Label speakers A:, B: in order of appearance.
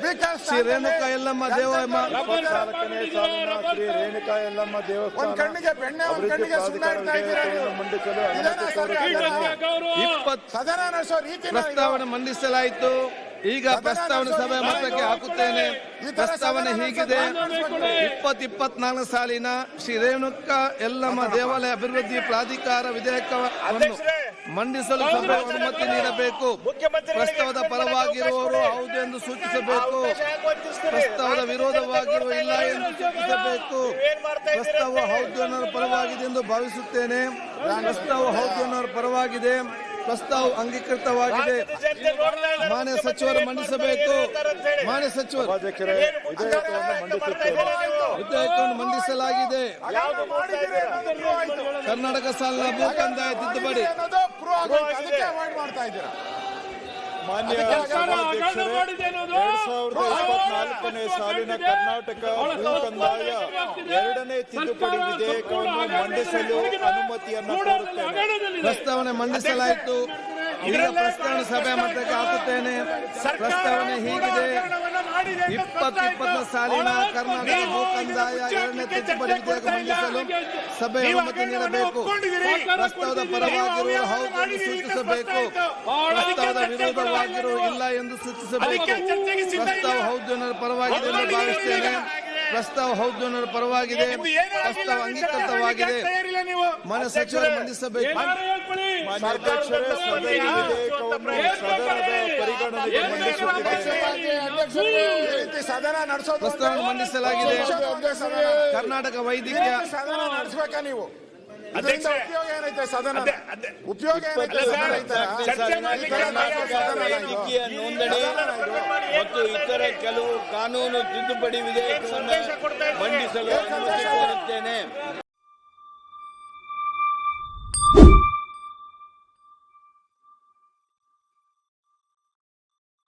A: Speaker
B: Shri Renuka Yellamma Devamma
C: Shri Renuka Yellamma
A: ಒಂದ್
C: ದೇವಸ್ಥಾನ
B: ಪ್ರಸ್ತಾವನೆ ಮಂಡಿಸಲಾಯಿತು. ಈಗ ಪ್ರಸ್ತಾವನೆ ಸಭೆ ಮತಕ್ಕೆ ಹಾಕುತ್ತೇನೆ. ಪ್ರಸ್ತಾವನೆ ಹೀಗಿದೆ. ಇಪ್ಪತ್ ಇಪ್ಪತ್ನಾಲ್ಕು ಸಾಲಿನ ಶ್ರೀ ರೇಣುಕ ಎಲ್ಲಮ್ಮ ದೇವಾಲಯ ಅಭಿವೃದ್ಧಿ ಪ್ರಾಧಿಕಾರ ವಿಧೇಯಕವನ್ನು ಮಂಡಿಸಲು ಸಭೆ ಅನುಮತಿ ನೀಡಬೇಕು. ಪ್ರಸ್ತಾವದ ಪರವಾಗಿರುವವರು ಹೌದು ಎಂದು ಸೂಚಿಸಬೇಕು. ಪ್ರಸ್ತಾವದ ವಿರೋಧವಾಗಿರುವ ಇಲ್ಲ ಎಂದು ಸೂಚಿಸಬೇಕು? ಪ್ರಸ್ತಾವ ಹೌದು ಅನ್ನೋರ ಪರವಾಗಿದೆ ಎಂದು ಭಾವಿಸುತ್ತೇನೆ. ಪ್ರಸ್ತಾವ ಹೌದು ಅನ್ನೋರ ಪರವಾಗಿದೆ. ಪ್ರಸ್ತಾವ ಅಂಗೀಕೃತವಾಗಿದೆ. ಮಾನ್ಯ ಸಚಿವರು ಮಂಡಿಸಬೇಕು. ಮಾನ್ಯ ಸಚಿವರು.
C: ವಿಧೇಯಕವನ್ನು
B: ಮಂಡಿಸಲಾಗಿದೆ. ಕರ್ನಾಟಕ ಸಾಲ ಭೂಕಂದಾಯ ತಿದ್ದುಪಡಿ.
A: ಮಾನ್ಯ ಸಾವಿರದ ಆಗೋಯ್ತು. ಅದಕ್ಕೆ avoid ಮಾಡ್ತಾ ಇದ್ದೀರಾ?
C: ಮಾನ್ಯ ಇಪ್ಪತ್ನಾಲ್ಕನೇ ಸಾಲಿನ ಕರ್ನಾಟಕ ಭೂ ಕಂದಾಯ ಎರಡನೇ ತಿದ್ದುಪಡಿ ವಿಧೇಯಕವನ್ನು ಮಂಡಿಸಲು ಅನುಮತಿಯನ್ನು ಕೋರುತ್ತೇನೆ
B: ಪ್ರಸ್ತಾವನೆ ಮಂಡಿಸಲಾಯಿತು. ಈಗ ಪ್ರಸ್ತಾವನೆ ಸಭೆ ಮಟ್ಟಕ್ಕೆ ಹಾಕುತ್ತೇನೆ. ಪ್ರಸ್ತಾವನೆ ಹೀಗಿದೆ. ಇಪ್ಪತ್ತು ಇಪ್ಪತ್ತನೇ ಸಾಲಿನ ಕರ್ನಾಟಕ ಭೂ ಕಂದಾಯ ಎರಡನೇ ತಿದ್ದುಪಡಿ ವಿಧೇಯಕ ಮಂಡಿಸಲು ಸಭೆ ಅನುಮತಿ ನೀಡಬೇಕು. ಪ್ರಸ್ತಾವದ ಪರವಾಗಿರುವ ಹೌದು ಸೂಚಿಸಬೇಕು. ಪ್ರಸ್ತಾವದ ವಿರೋಧವಾಗಿರುವ ಇಲ್ಲ ಎಂದು ಸೂಚಿಸಬೇಕು. ಪ್ರಸ್ತಾವ ಹೌದು ಎನ್ನುವ ಪರವಾಗಿದೆ ಎಂದು ಭಾವಿಸುತ್ತೇನೆ ಪ್ರಸ್ತಾವ ಹೌದು ಅನ್ನೋರ ಪರವಾಗಿದೆ ಪ್ರಸ್ತಾವ ಅಂಗೀಕೃತವಾಗಿದೆ. ಮಾನ್ಯ ಸಚಿವರು ಮಂಡಿಸಬೇಕು.
C: ಪರಿಗಣನೆಗೆ ಮಂಡಿಸುತ್ತಿದ್ದೇನೆ
A: ಸದನ ನಡೆಸೋದು
B: ಪ್ರಸ್ತಾವನೆ ಮಂಡಿಸಲಾಗಿದೆ. ಕರ್ನಾಟಕ ವೈದ್ಯಕೀಯ
A: ಸದನ ನಡೆಸಬೇಕಾ ನೀವು? ಉಪಯೋಗ ಏನೈತೆ ಸದನ ಉಪಯೋಗ.
D: ವೈದ್ಯಕೀಯ ನೋಂದಣಿ ಮತ್ತು ಇತರ ಕೆಲವು ಕಾನೂನು ತಿದ್ದುಪಡಿ ವಿಧೇಯಕವನ್ನು ಮಂಡಿಸಲು ಅನುಮತಿ ಕೋರುತ್ತೇನೆ.